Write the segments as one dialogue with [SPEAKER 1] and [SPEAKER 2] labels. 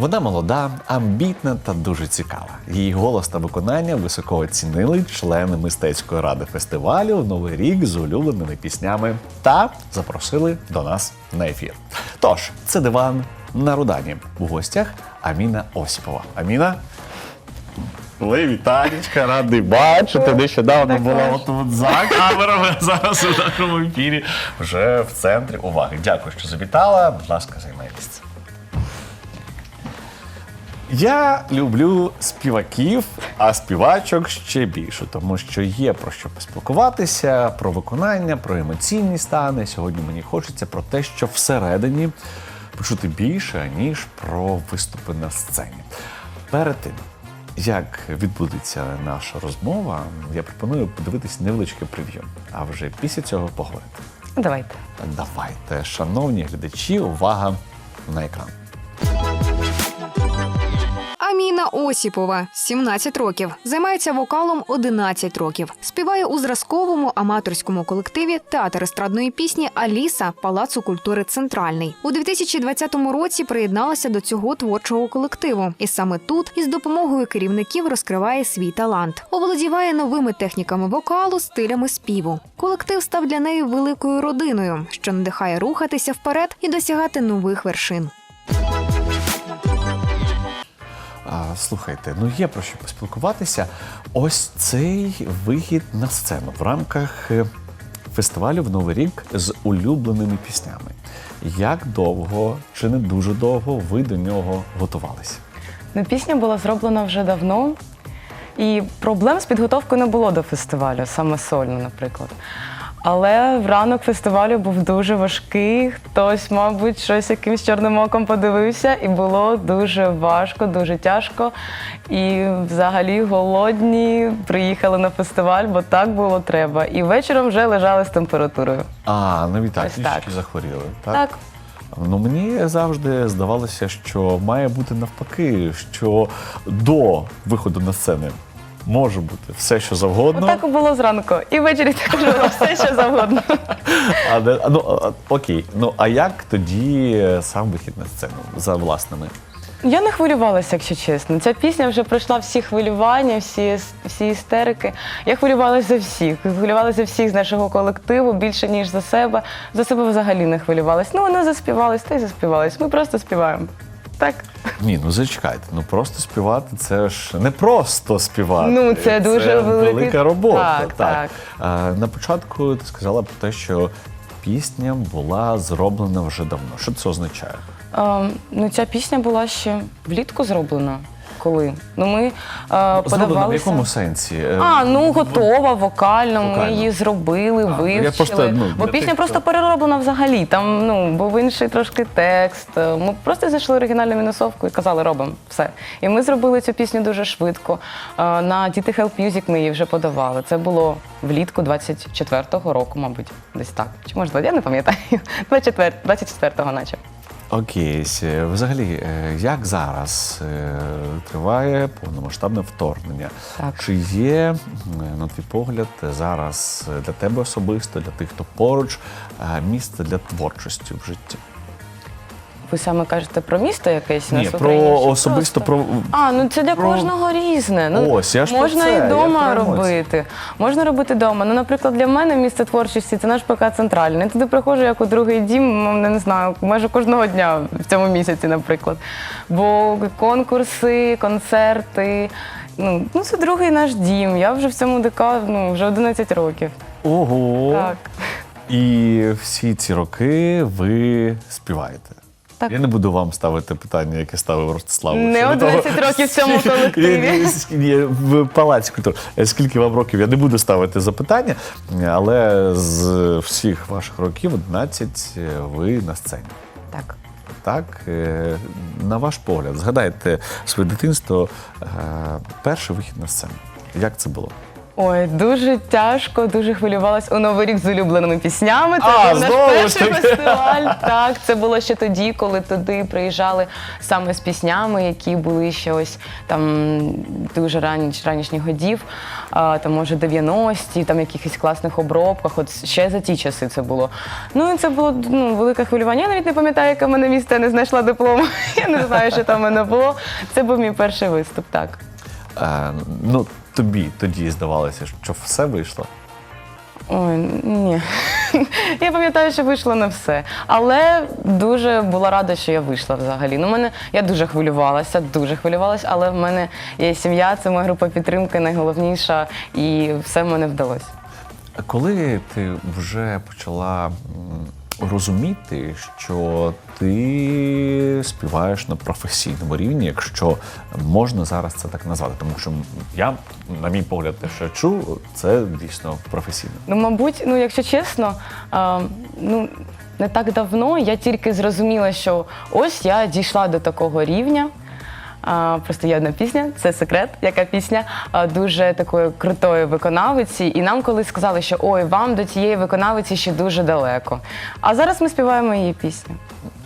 [SPEAKER 1] Вона молода, амбітна та дуже цікава. Її голос та виконання високо оцінили члени мистецької ради фестивалю в новий рік з улюбленими піснями та запросили до нас на ефір. Тож, це диван на Рудані. У гостях Аміна Осіпова. Аміна. Ой, вітанечка, радий бачити. Нещодавно була отут за камерами. Зараз у нашому ефірі вже в центрі уваги. Дякую, що завітала. Будь ласка, займай місце. Я люблю співаків, а співачок ще більше, тому що є про що поспілкуватися, про виконання, про емоційні стани. Сьогодні мені хочеться про те, що всередині почути більше, ніж про виступи на сцені. Перед тим, як відбудеться наша розмова, я пропоную подивитись невеличке прев'ю, а вже після цього поговорити.
[SPEAKER 2] Давайте.
[SPEAKER 1] Давайте, шановні глядачі, увага на екран.
[SPEAKER 3] Аміна Осіпова, 17 років, займається вокалом 11 років. Співає у зразковому аматорському колективі театр естрадної пісні Аліса Палацу культури Центральний. У 2020 році приєдналася до цього творчого колективу, і саме тут із допомогою керівників розкриває свій талант. Оволодіває новими техніками вокалу, стилями співу. Колектив став для неї великою родиною, що надихає рухатися вперед і досягати нових вершин.
[SPEAKER 1] А, слухайте, ну є про що поспілкуватися. Ось цей вихід на сцену в рамках е, фестивалю в Новий рік з улюбленими піснями. Як довго чи не дуже довго ви до нього готувалися?
[SPEAKER 2] Ну, пісня була зроблена вже давно, і проблем з підготовкою не було до фестивалю, саме сольно, наприклад. Але в ранок фестивалю був дуже важкий. Хтось, мабуть, щось якимсь чорним оком подивився, і було дуже важко, дуже тяжко. І взагалі голодні приїхали на фестиваль, бо так було треба. І вечором вже лежали з температурою.
[SPEAKER 1] А, навіть так,
[SPEAKER 2] Ось так.
[SPEAKER 1] трішки захворіли. Так?
[SPEAKER 2] Так.
[SPEAKER 1] Ну мені завжди здавалося, що має бути навпаки, що до виходу на сцену може бути все, що завгодно.
[SPEAKER 2] Отак було зранку. І ввечері також було все, що завгодно.
[SPEAKER 1] А, де- а, ну, а, окей, ну а як тоді е, сам вихід на сцену за власними?
[SPEAKER 2] Я не хвилювалася, якщо чесно. Ця пісня вже пройшла всі хвилювання, всі, всі істерики. Я хвилювалася за всіх. Хвилювалася за всіх з нашого колективу більше, ніж за себе. За себе взагалі не хвилювалася. Ну, вони заспівались, та й заспівались. Ми просто співаємо. Так.
[SPEAKER 1] Ні, ну зачекайте, ну просто співати це ж не просто співати.
[SPEAKER 2] Ну, це дуже великий-
[SPEAKER 1] велика робота.
[SPEAKER 2] Так, так.
[SPEAKER 1] А, на початку ти сказала про те, що пісня була зроблена вже давно. Що це означає?
[SPEAKER 2] Ем, ну, ця пісня була ще влітку зроблена. Коли? Ну, ми е,
[SPEAKER 1] Зроблена в
[SPEAKER 2] подавалися.
[SPEAKER 1] якому сенсі? Е,
[SPEAKER 2] А, ну готова, вокально, ми
[SPEAKER 1] Вокально.
[SPEAKER 2] її зробили,
[SPEAKER 1] А, ну, я
[SPEAKER 2] вивчили.
[SPEAKER 1] просто, ну,
[SPEAKER 2] Бо
[SPEAKER 1] для
[SPEAKER 2] пісня
[SPEAKER 1] тих,
[SPEAKER 2] просто
[SPEAKER 1] хто-
[SPEAKER 2] перероблена взагалі. Там ну, був інший трошки текст. Ми просто знайшли оригінальну мінусовку і казали, робимо все. І ми зробили цю пісню дуже швидко. Е, На Діти Help Music ми її вже подавали. Це було влітку 24-го року, мабуть, десь так. Чи може, я не пам'ятаю. 24, 24-го наче.
[SPEAKER 1] Окей, взагалі, е, як зараз е, триває повномасштабне вторгнення?
[SPEAKER 2] Так.
[SPEAKER 1] Чи є, на твій погляд, зараз для тебе особисто, для тих, хто поруч, е, місце для творчості в житті?
[SPEAKER 2] Ви саме кажете про місто якесь у нас в
[SPEAKER 1] про
[SPEAKER 2] Україні, чи
[SPEAKER 1] особисто
[SPEAKER 2] просто?
[SPEAKER 1] про
[SPEAKER 2] А, ну це для
[SPEAKER 1] про-
[SPEAKER 2] кожного різне. Ну,
[SPEAKER 1] Ось, я ж про
[SPEAKER 2] можна
[SPEAKER 1] це,
[SPEAKER 2] і
[SPEAKER 1] я
[SPEAKER 2] вдома
[SPEAKER 1] про емоції.
[SPEAKER 2] робити. Можна робити вдома. Ну, наприклад, для мене місце творчості це наш ПК центральний. Я туди приходжу як у другий дім, м, не знаю, майже кожного дня в цьому місяці, наприклад. Бо конкурси, концерти. Ну, ну, це другий наш дім. Я вже в цьому ДК ну, вже 11 років.
[SPEAKER 1] ого.
[SPEAKER 2] Так.
[SPEAKER 1] І всі ці роки ви співаєте.
[SPEAKER 2] Так.
[SPEAKER 1] Я не буду вам ставити питання, яке ставив Ростислав.
[SPEAKER 2] Не
[SPEAKER 1] щодо
[SPEAKER 2] 11 років в цьому колективі.
[SPEAKER 1] В палаці культури. Е, Скільки вам років? Я не буду ставити запитання, але з всіх ваших років 11 ви на сцені.
[SPEAKER 2] Так.
[SPEAKER 1] Так, Е, на ваш погляд, згадайте своє дитинство, е, перший вихід на сцену. Як це було?
[SPEAKER 2] Ой, дуже тяжко, дуже хвилювалась у новий рік з улюбленими піснями. Це
[SPEAKER 1] А,
[SPEAKER 2] був наш
[SPEAKER 1] знову ж
[SPEAKER 2] перший
[SPEAKER 1] таки.
[SPEAKER 2] фестиваль. Так, це було ще тоді, коли туди приїжджали саме з піснями, які були ще ось там дуже раніч, ранішніх годів, а, там може 90-ті, там якихось класних обробках. От ще за ті часи це було. Ну і це було ну, велике хвилювання. Я навіть не пам'ятаю, яке в мене місце, я не знайшла диплом. Я не знаю, що там в мене було. Це був мій перший виступ, так.
[SPEAKER 1] Е, ну, тобі тоді здавалося, що все вийшло.
[SPEAKER 2] Ой, ні. Я пам'ятаю, що вийшло на все. Але дуже була рада, що я вийшла взагалі. Ну, мене, я дуже хвилювалася, дуже хвилювалася, але в мене є сім'я, це моя група підтримки найголовніша, і все в мене вдалося.
[SPEAKER 1] Коли ти вже почала розуміти, що ти співаєш на професійному рівні, якщо можна зараз це так назвати, тому що я, на мій погляд, те, що я чув, це дійсно професійно.
[SPEAKER 2] Ну, мабуть, ну якщо чесно, а, ну не так давно я тільки зрозуміла, що ось я дійшла до такого рівня. А, просто є одна пісня, це секрет, яка пісня а, дуже такої крутої виконавиці. І нам колись сказали, що ой, вам до тієї виконавиці ще дуже далеко. А зараз ми співаємо її пісню.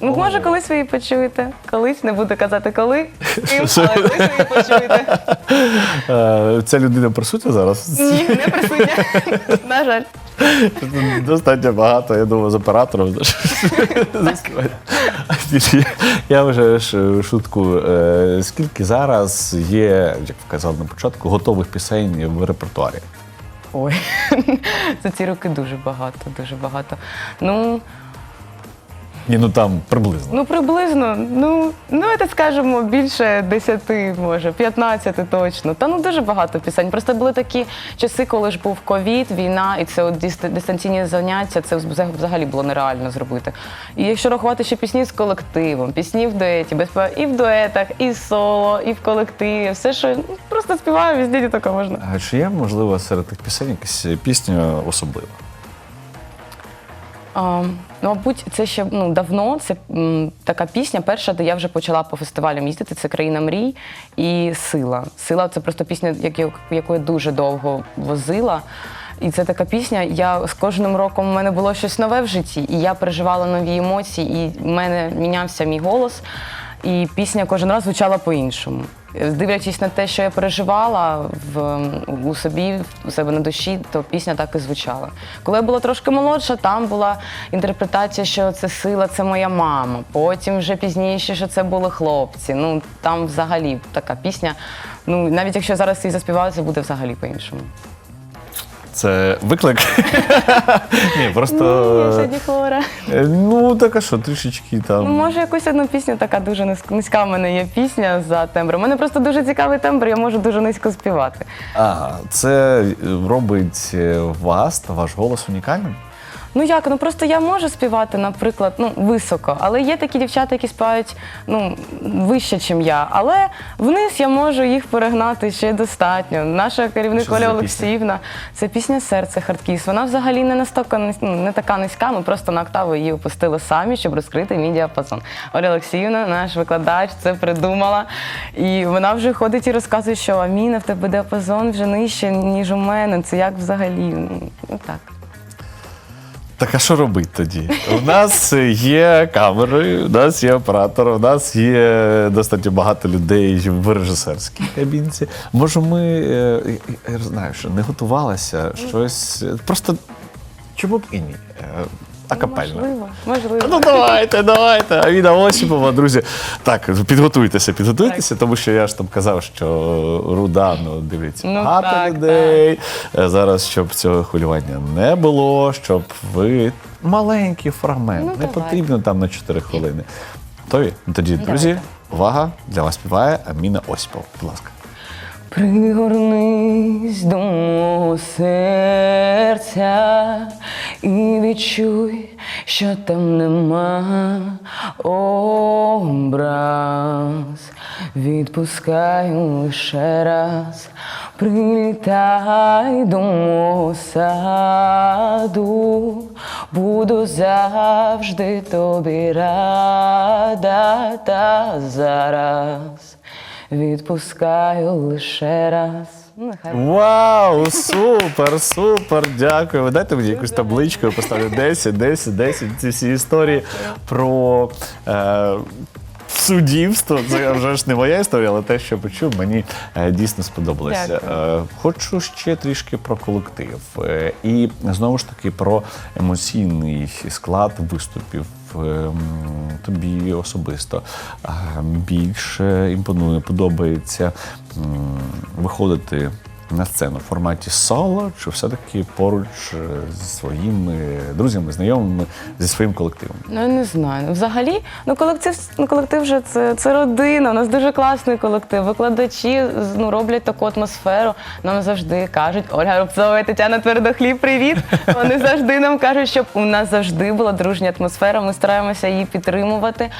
[SPEAKER 2] Ну, може, колись ви її почуєте, колись не буду казати коли, ким, але колись ви її почуєте.
[SPEAKER 1] Е, Ця людина присутня зараз?
[SPEAKER 2] Ні, не присутня. На жаль.
[SPEAKER 1] Достатньо багато, я думаю, з оператором. Я вже шутку. е, Скільки зараз є, як вказав на початку, готових пісень в репертуарі?
[SPEAKER 2] Ой, за ці роки дуже багато, дуже багато. Ну,
[SPEAKER 1] Ні, ну там приблизно.
[SPEAKER 2] ну приблизно, ну, ну давайте скажемо, більше 10, може, 15 точно. Та ну дуже багато пісень. Просто були такі часи, коли ж був ковід, війна, і це от дис- дистанційні заняття, це взаг- взагалі було нереально зробити. І якщо рахувати ще пісні з колективом, пісні в дуеті, без пе- і в дуетах, і соло, і в колективі, все, що ну, просто співаю, везде тільки можна.
[SPEAKER 1] А чи є, можливо, серед тих пісень якась пісня особлива?
[SPEAKER 2] А, ну, мабуть, це ще ну, давно. Це м, така пісня, перша, де я вже почала по фестивалям їздити. Це країна мрій і сила. Сила це просто пісня, як яку я дуже довго возила. І це така пісня. Я з кожним роком у мене було щось нове в житті, і я переживала нові емоції, і в мене мінявся мій голос. І пісня кожен раз звучала по-іншому. Дивлячись на те, що я переживала в, у собі, у себе на душі, то пісня так і звучала. Коли я була трошки молодша, там була інтерпретація, що це сила, це моя мама. Потім вже пізніше, що це були хлопці. Ну там взагалі така пісня. Ну навіть якщо зараз її заспіваю, це буде взагалі по-іншому.
[SPEAKER 1] Це виклик? Ні,
[SPEAKER 2] Ні,
[SPEAKER 1] просто.
[SPEAKER 2] сьогодні хвора.
[SPEAKER 1] е, Ну, так а що, трішечки там.
[SPEAKER 2] Ну, може, якусь одну пісню така дуже низь- низька в мене є пісня за тембром. У мене просто дуже цікавий тембр, я можу дуже низько співати.
[SPEAKER 1] Ага, це робить е, вас та ваш голос унікальним?
[SPEAKER 2] Ну як? Ну просто я можу співати, наприклад, ну високо, але є такі дівчата, які співають ну вище, ніж я. Але вниз я можу їх перегнати ще достатньо. Наша керівник
[SPEAKER 1] Що
[SPEAKER 2] Оля
[SPEAKER 1] за
[SPEAKER 2] Олексіївна, це пісня Серце Хардкіс. Вона взагалі не настільки низ- ну, не така низька. Ми просто на октаву її опустили самі, щоб розкрити мій діапазон. Оля Олексіївна, наш викладач, це придумала. І вона вже ходить і розказує, що Аміна, в тебе діапазон вже нижче, ніж у мене. Це як взагалі? Ну так.
[SPEAKER 1] Так а що робити тоді? У нас є камери, у нас є оператор, у нас є достатньо багато людей в режисерській кабінці. Може, ми е, я знаю, що не готувалися щось. е, Просто чому б і ні? Акапельно.
[SPEAKER 2] Можливо, можливо.
[SPEAKER 1] Ну давайте, давайте. Авіда Осіпова, друзі. Так, підготуйтеся, підготуйтеся, тому що я ж там казав, що руда, ну дивіться,
[SPEAKER 2] Ну,
[SPEAKER 1] багато
[SPEAKER 2] так,
[SPEAKER 1] людей. Е, Зараз, щоб цього хвилювання не було, щоб ви маленький фрагмент,
[SPEAKER 2] Ну,
[SPEAKER 1] не
[SPEAKER 2] давайте.
[SPEAKER 1] потрібно там на 4 хвилини. Готові? Тоді, друзі,
[SPEAKER 2] Давайте.
[SPEAKER 1] увага, для вас співає Аміна Осіпова. Будь ласка.
[SPEAKER 2] Пригорнись до мого серця і відчуй, що там нема образ. Відпускаю лише раз, прилітай до мого саду, буду завжди тобі рада та зараз. Відпускаю лише раз. Ну, нехай.
[SPEAKER 1] Вау, супер, супер, дякую. Ви дайте мені якусь табличку, я поставлю 10, 10, 10. Ці всі історії про е, суддівство. Це вже ж не моя історія, але те, що почув, мені е, дійсно сподобалося. Е, хочу ще трішки про колектив. Е, і знову ж таки про емоційний склад виступів. Е, м, Тобі особисто. Е, більше імпонує, подобається виходити на сцену в форматі соло, чи все-таки поруч е, зі своїми друзями, знайомими, зі своїм колективом?
[SPEAKER 2] Ну, я не знаю. Ну, Взагалі, ну колектив, ну, колектив же це, це родина. У нас дуже класний колектив. Викладачі ну, роблять таку атмосферу. Нам завжди кажуть, Ольга Рубцова і Тетяна Твердохліб, привіт. Вони завжди нам кажуть, щоб у нас завжди була дружня атмосфера. Ми стараємося її підтримувати.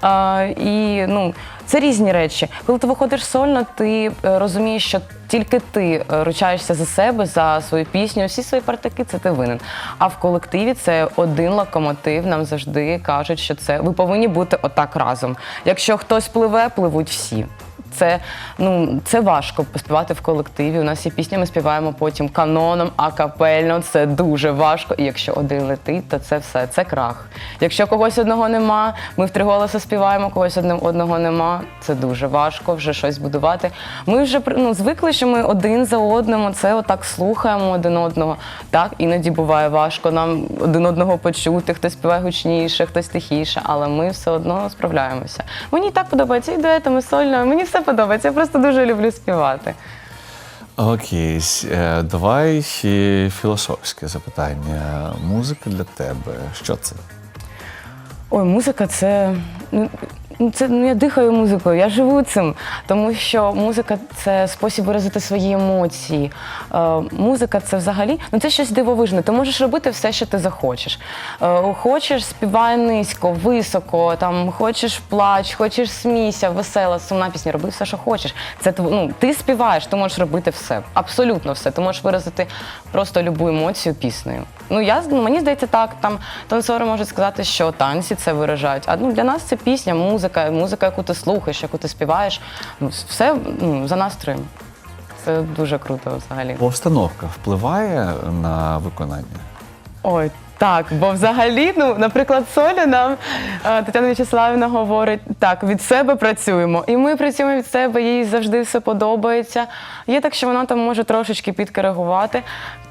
[SPEAKER 2] А, і ну, це різні речі. Коли ти виходиш сольно, ти е, розумієш, що тільки ти е, ручаєшся за себе, за свою пісню, всі свої партаки це ти винен. А в колективі це один локомотив. Нам завжди кажуть, що це ви повинні бути отак разом. Якщо хтось пливе, пливуть всі. Це ну це важко поспівати в колективі. У нас є пісня, ми співаємо потім каноном, акапельно. Це дуже важко. І якщо один летить, то це все це крах. Якщо когось одного нема, ми в три голоси співаємо, когось одним одного нема. Це дуже важко вже щось будувати. Ми вже ну, звикли, що ми один за одним. Це отак слухаємо один одного. Так іноді буває важко нам один одного почути. Хтось співає гучніше, хтось тихіше, але ми все одно справляємося. Мені так подобається і дуетами, сольно. Мені все подобається. Я просто дуже люблю співати.
[SPEAKER 1] Окей, е, давай ще філософське запитання. Музика для тебе. Що це?
[SPEAKER 2] Ой, музика це. Ну, це ну, я дихаю музикою, я живу цим, тому що музика це спосіб виразити свої емоції. Е, музика це взагалі ну це щось дивовижне. Ти можеш робити все, що ти захочеш. Е, хочеш співай низько, високо, там хочеш плач, хочеш смійся, весела, сумна пісня, роби все, що хочеш. Це ну, ти співаєш, ти можеш робити все, абсолютно все. Ти можеш виразити просто любу емоцію піснею. Ну я ну, мені здається, так там танцори можуть сказати, що танці це виражають. А ну для нас це пісня, музика, музика, яку ти слухаєш, яку ти співаєш. Ну все ну, за настроєм. Це дуже круто взагалі.
[SPEAKER 1] Постановка впливає на виконання?
[SPEAKER 2] Ой, так, бо взагалі, ну, наприклад, Соля нам е, Тетяна В'ячеславівна говорить, так, від себе працюємо. І ми працюємо від себе, їй завжди все подобається. Є так, що вона там може трошечки підкоригувати.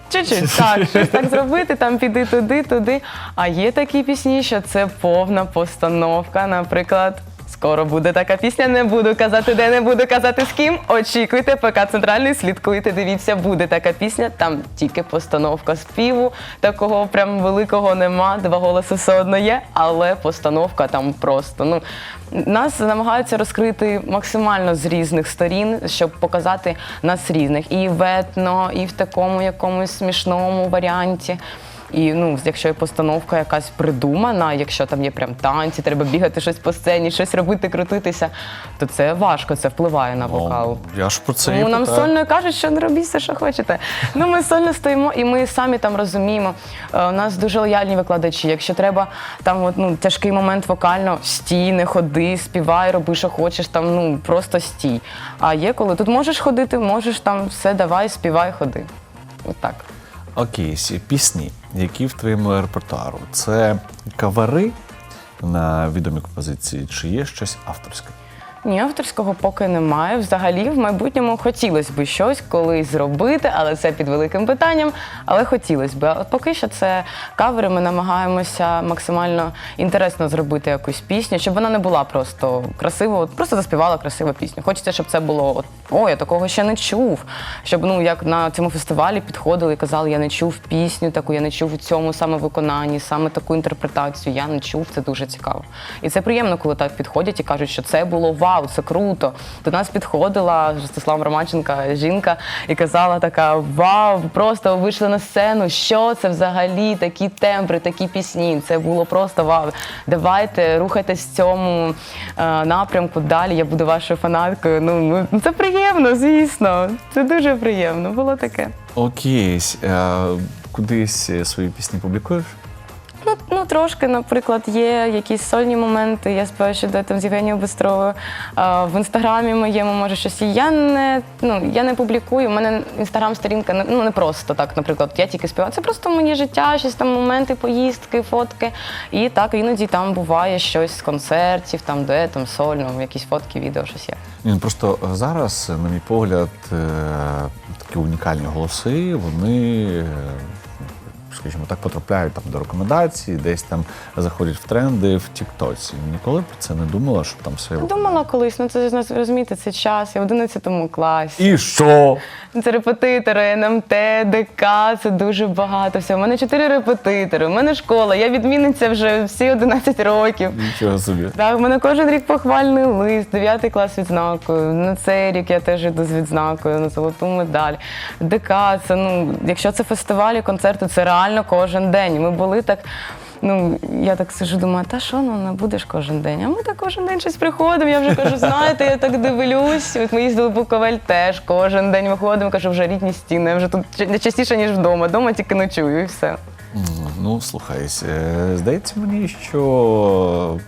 [SPEAKER 2] Чуть-чуть, так, щось так зробити, там піди туди, туди. А є такі пісні, що це повна постановка. Наприклад, скоро буде така пісня. Не буду казати, де не буду казати з ким. Очікуйте, ПК центральний, слідкуйте, дивіться, буде така пісня. Там тільки постановка співу. Такого прям великого нема. Два голоси все одно є, але постановка там просто. Ну нас намагаються розкрити максимально з різних сторін, щоб показати нас різних. І в етно, і в такому якомусь смішному варіанті. І ну, якщо є постановка якась придумана, якщо там є прям танці, треба бігати щось по сцені, щось робити, крутитися, то це важко, це впливає на вокал.
[SPEAKER 1] О, я ж про це і
[SPEAKER 2] Тому нам
[SPEAKER 1] питаю.
[SPEAKER 2] сольно кажуть, що не робіть все, що хочете. Ну, ми сольно стоїмо і ми самі там розуміємо. Е, У нас дуже лояльні викладачі. Якщо треба там от, ну, тяжкий момент вокально, стій, не ходи, співай, роби, що хочеш, там ну просто стій. А є коли тут можеш ходити, можеш там все давай, співай, ходи. Отак.
[SPEAKER 1] Окей, пісні, які в твоєму репертуару, це кавари на відомі композиції, чи є щось авторське?
[SPEAKER 2] Ні, авторського поки немає. Взагалі, в майбутньому хотілося б щось колись зробити, але це під великим питанням. Але хотілося б. А поки що це кавери. Ми намагаємося максимально інтересно зробити якусь пісню, щоб вона не була просто красиво, просто заспівала красиву пісню. Хочеться, щоб це було от о, я такого ще не чув. Щоб ну як на цьому фестивалі підходили і казали, я не чув пісню таку, я не чув у цьому саме виконанні, саме таку інтерпретацію. Я не чув. Це дуже цікаво. І це приємно, коли так підходять і кажуть, що це було вау, це круто. До нас підходила Ростислава Романченка, жінка, і казала така: Вау, просто вийшли на сцену. Що це взагалі? Такі тембри, такі пісні. Це було просто вау. Давайте рухайтесь в цьому е, напрямку далі. Я буду вашою фанаткою. Ну, ну це приємно, звісно. Це дуже приємно. Було таке.
[SPEAKER 1] Окей, с- е, кудись свої пісні публікуєш?
[SPEAKER 2] Трошки, наприклад, є якісь сольні моменти. Я співаю ще дуетом з Євгенією Бистровою. В інстаграмі моєму може щось. І Я не, ну, я не публікую. У мене інстаграм-сторінка не- ну, не просто так, наприклад, я тільки співаю. Це просто моє життя, щось там моменти, поїздки, фотки. І так іноді там буває щось з концертів, там дуетом, сольно, якісь фотки, відео, щось є.
[SPEAKER 1] Ні, ну, просто зараз, на мій погляд, е, такі унікальні голоси, вони, е, скажімо так, потрапляють там до рекомендацій, десь там заходять в тренди в Тіктоці. Ніколи про це не думала, що там все.
[SPEAKER 2] Думала колись, ну це ж розумієте, це час. Я в 11 класі.
[SPEAKER 1] І що?
[SPEAKER 2] Це репетитори, НМТ, ДК, це дуже багато всього. У мене чотири репетитори, у мене школа, я відмінниця вже всі 11 років.
[SPEAKER 1] Нічого собі.
[SPEAKER 2] Так, в мене кожен рік похвальний лист, 9 клас відзнакою. На цей рік я теж йду з відзнакою на золоту медаль. ДК, це ну, якщо це фестивалі, концерти, це реально кожен день. Ми були так. Ну, я так сижу, думаю, та що ну не будеш кожен день? А ми так кожен день щось приходимо. Я вже кажу, знаєте, я так дивлюсь. От ми їздили в Буковель теж кожен день виходимо. Кажу, вже рідні стіни, вже тут не частіше, ніж вдома. Дома тільки ночую і все.
[SPEAKER 1] Ну, слухай, е, здається мені, що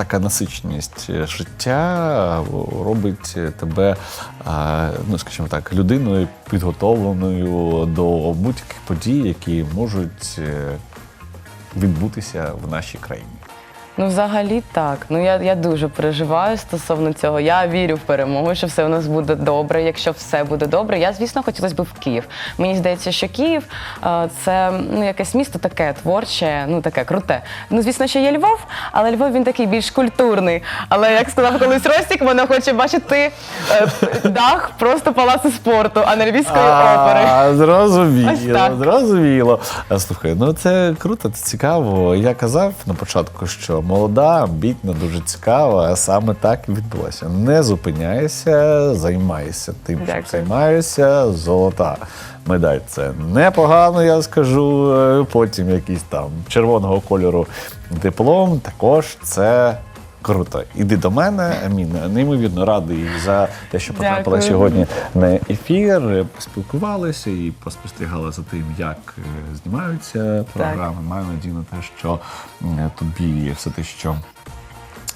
[SPEAKER 1] така насиченість життя робить тебе, ну скажімо так, людиною підготовленою до будь-яких подій, які можуть е, відбутися в нашій країні.
[SPEAKER 2] Ну, взагалі так. Ну я, я дуже переживаю стосовно цього. Я вірю в перемогу, що все у нас буде добре. Якщо все буде добре, я звісно хотілося б в Київ. Мені здається, що Київ е, це ну якесь місто таке творче, ну таке круте. Ну звісно, що є Львов, але Львов він такий більш культурний. Але як сказав колись Ростік, вона хоче бачити е, дах просто палацу спорту, а не львівської опери.
[SPEAKER 1] А, зрозуміло, зрозуміло. Слухай, ну це круто, це цікаво. Я казав на початку, що молода, амбітна, дуже цікава, а саме так і відбулося. Не зупиняйся, займайся тим, що
[SPEAKER 2] Дякую.
[SPEAKER 1] займаєшся. Золота медаль це непогано, я скажу. Е, Потім якийсь там червоного кольору диплом. Також це. Круто, іди до мене, Аміна. Неймовірно радий за те, що потрапила
[SPEAKER 2] Дякую.
[SPEAKER 1] сьогодні на ефір. Поспілкувалися і поспостерігали за тим, як е, знімаються програми. Маю надію на те, що тобі все те, що.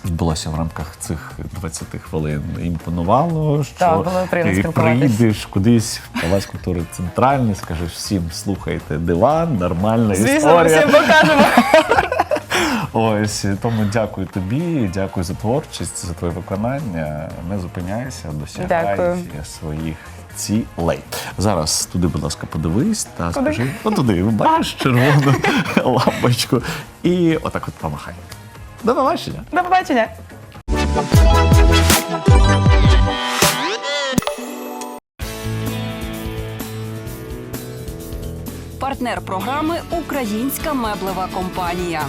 [SPEAKER 1] Відбулося в рамках цих 20 хвилин імпонувало, що
[SPEAKER 2] Так, було
[SPEAKER 1] ти приїдеш кудись в Палац культури центральний, скажеш всім слухайте диван, нормальна
[SPEAKER 2] Звісно,
[SPEAKER 1] історія.
[SPEAKER 2] всім покажемо.
[SPEAKER 1] Ось тому дякую тобі, дякую за творчість, за твоє виконання. Не зупиняйся, досягай
[SPEAKER 2] Дякую.
[SPEAKER 1] своїх цілей. Зараз туди, будь ласка, подивись та скажи, от туди, бачиш червону лампочку, і отак от помахай. До побачення.
[SPEAKER 2] До побачення.
[SPEAKER 4] Партнер програми Українська меблева компанія.